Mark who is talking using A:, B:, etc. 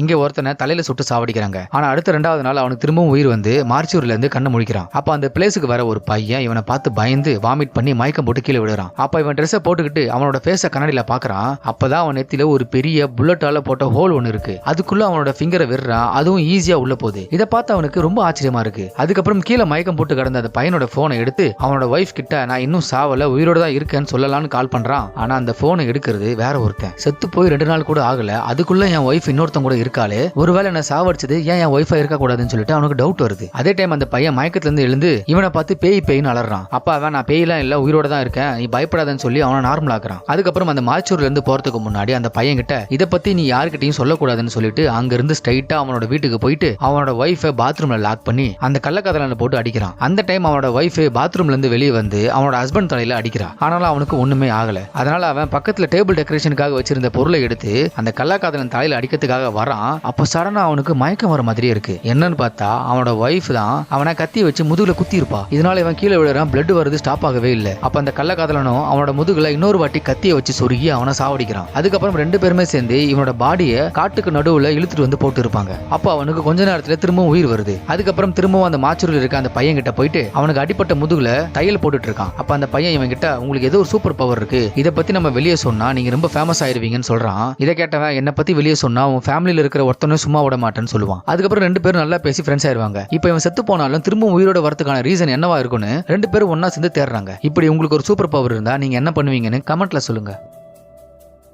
A: இங்க ஒருத்தனை தலையில சுட்டு சாவடிக்கிறாங்க. ஆனா அடுத்த ரெண்டாவது நாள் அவனுக்கு திரும்பவும் உயிர் வந்து மார்ச்சூர்ல இருந்து கண்ணு முழிக்கிறான். அப்ப அந்த பிளேஸுக்கு வர ஒரு பையன் இவனை பார்த்து பயந்து வாமிட் பண்ணி மயக்கம் போட்டு கீழே விடுறான் அப்ப இவன் ட்ரெஸ்ஸை போட்டுக்கிட்டு அவனோட ஃபேஸ கண்ணாடியில பாக்குறான் அப்பதான் அவன் நெத்தியில ஒரு பெரிய புல்லட்டால போட்ட ஹோல் ஒன்னு இருக்கு. அதுக்குள்ள அவனோட ஃபிங்கரை விடுறான் அதுவும் ஈஸியா உள்ள போகுது. இதை பார்த்து அவனுக்கு ரொம்ப ஆச்சரியமா இருக்கு. அதுக்கப்புறம் கீழே மயக்கம் போட்டு கிடந்த அந்த பையனோட போனை எடுத்து அவனோட ஒய்ஃப் கிட்ட நான் இன்னும் சாவல உயிரோட தான் இருக்கேன்னு சொல்லலாம்னு கால் பண்றான். ஆனா அந்த போனை எடுக்கிறது வேற ஒருத்தன். செத்து போய் ரெண்டு நாள் கூட ஆகல. அதுக்குள்ள என் ஒய்ஃப் இன்னொருத்தன் கூட இருக்காளே ஒருவேளை என்ன சாவடிச்சது ஏன் என் ஒய்ஃபா இருக்க கூடாதுன்னு சொல்லிட்டு அவனுக்கு டவுட் வருது. அதே டைம் அந்த பையன் மயக்கத்துல இருந்து எழுந்து இவனை பார்த்து பேய் பேய்னு அலறான். அப்பா அவன் நான் பேய்லாம் இல்ல உயிரோட தான் இருக்கேன். நீ பயப்படாதன்னு சொல்லி அவனை நார்மல் ஆக்குறான். அதுக்கப்புறம் அந்த மாச்சூர்ல இருந்து போறதுக்கு முன்னாடி அந்த பையன் கிட்ட இதை பத்தி நீ யாருக்கிட்டையும் சொல்லக்கூடாதுன்னு சொல்லிட்டு அங்கிருந்து ஸ்ட்ரைட்டா அவனோட வீட்டுக்கு போயிட்டு அவனோட ஒய்ஃபை பாத்ரூம்ல லாக் பண்ணி அந்த கள்ளக்கதலான போட்டு அடிக்கிறான். அந்த டைம் அவனோட ஒய்ஃப் பாத்ரூம்ல இருந்து வெளியே வந்து அவனோட ஹஸ்பண்ட் தலையில அடிக்கிறான். ஆனாலும் அவனுக்கு ஒண்ணுமே ஆகல. அதனால அவன் பக்கத்துல டேபிள் டெக்கரேஷனுக்காக வச்சிருந்த பொருளை எடுத்து அந்த கள்ளக்காதலன் தலையில அடிக்கிறதுக்காக வர போறான் அப்ப சடனா அவனுக்கு மயக்கம் வர மாதிரியே இருக்கு. என்னன்னு பார்த்தா அவனோட ஒய்ஃப் தான் அவனை கத்தி வச்சு முதுகுல குத்தி இருப்பா. இதனால இவன் கீழே விழுறான் பிளட் வருது ஸ்டாப் ஆகவே இல்ல. அப்ப அந்த கள்ளக்காதலனும் அவனோட முதுகுல இன்னொரு வாட்டி கத்தியை வச்சு சொருகி அவனை சாவடிக்கிறான். அதுக்கப்புறம் ரெண்டு பேருமே சேர்ந்து இவனோட பாடியை காட்டுக்கு நடுவுல இழுத்துட்டு வந்து போட்டு இருப்பாங்க. அப்போ அவனுக்கு கொஞ்ச நேரத்துல திரும்பவும் உயிர் வருது. அதுக்கப்புறம் திரும்பவும் அந்த மாச்சூரில் இருக்க அந்த பையன் கிட்ட போயிட்டு அவனுக்கு அடிப்பட்ட முதுகுல தையல் போட்டுட்டு இருக்கான். அப்ப அந்த பையன் இவன் கிட்ட உங்களுக்கு ஏதோ ஒரு சூப்பர் பவர் இருக்கு. இதை பத்தி நம்ம வெளியே சொன்னா நீங்க ரொம்ப ஃபேமஸ் ஆயிருவீங்கன்னு சொல்றான். இதை கேட்டவன் என்னை பத்தி வெளியே சொன்னா உன் ஃபேமிலியில இருக்கிற ஒருத்தனும் சும்மா விட மாட்டேன்னு சொல்லுவான். அதுக்கப்புறம் ரெண்டு பேரும் நல்லா பேசி ஃப்ரெண்ட்ஸ் ஆயிருவாங்க. இப்போ இவன் செத்து போனாலும் திரும்பவும் உயிரோட வரதுக்கான ரீசன் என்னவா இருக்கும்னு ரெண்டு பேரும் ஒன்னா சேர்ந்து தேடுறாங்க. இப்படி உங்களுக்கு ஒரு சூப்பர் பவர் இருந்தா நீங்க என்ன பண்ணுவீங்கன்னு கமெண்ட்ல சொல்லுங்க.